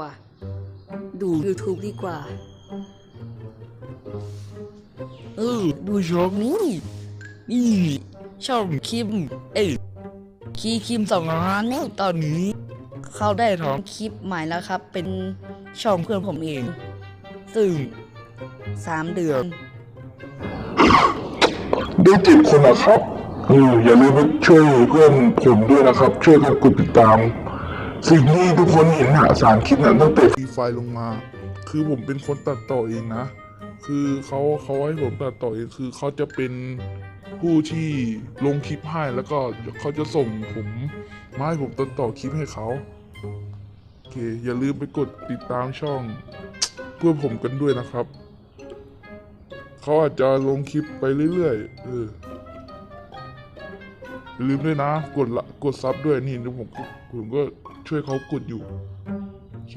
ว่ะ ดู YouTube ดีกว่า เออ ดูช่องนี้นี่ช่องคิม เอ้ยคีคิมสองล้านเนี่ยตอนนี้ เข้าได้ท้องคลิปใหม่แล้วครับ เป็นช่องเพื่อนผมเอง ซึ่งสามเดือนได้เจ็ดคนนะครับ อย่าลืมช่วยเพื่อนผมด้วยนะครับ ช่วยกันกดติดตาม สิ่งที่ทุกคนเห็นหาสารคลิปนั้นตั้งแต่ฟรีไฟล์ลงมา คือผมเป็นคนตัดต่อเองนะ คือเขาเขาให้ผมตัดต่อเองคือเขาจะเป็นผู้ที่ลงคลิปให้แล้วก็เขาจะส่งผมมาให้ผมตัดต่อคลิปให้เขาโอเค อย่าลืมไปกดติดตามช่อง เพื่อผมกันด้วยนะครับ เขาอาจจะลงคลิปไปเรื่อยๆเออ อย่าลืมด้วยนะ กดละกดซับด้วยนี่ดูผมผมก็ช่วยเขากดอยู่ โอเค